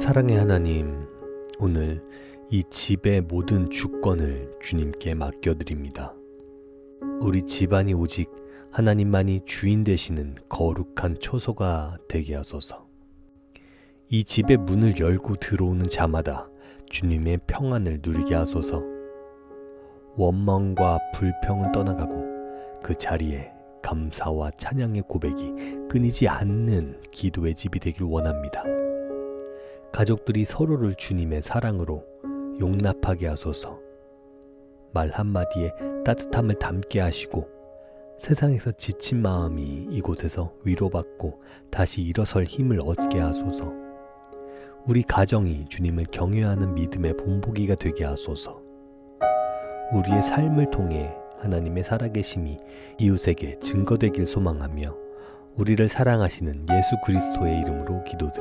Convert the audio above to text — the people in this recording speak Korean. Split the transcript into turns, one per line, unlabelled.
사랑의 하나님, 오늘 이 집의 모든 주권을 주님께 맡겨드립니다. 우리 집안이 오직 하나님만이 주인 되시는 거룩한 초소가 되게 하소서. 이 집의 문을 열고 들어오는 자마다 주님의 평안을 누리게 하소서. 원망과 불평은 떠나가고 그 자리에 감사와 찬양의 고백이 끊이지 않는 기도의 집이 되길 원합니다. 가족들이 서로를 주님의 사랑으로 용납하게 하소서. 말 한마디에 따뜻함을 담게 하시고 세상에서 지친 마음이 이곳에서 위로받고 다시 일어설 힘을 얻게 하소서. 우리 가정이 주님을 경외하는 믿음의 본보기가 되게 하소서. 우리의 삶을 통해 하나님의 살아계심이 이웃에게 증거되길 소망하며 우리를 사랑하시는 예수 그리스도의 이름으로 기도드립니다.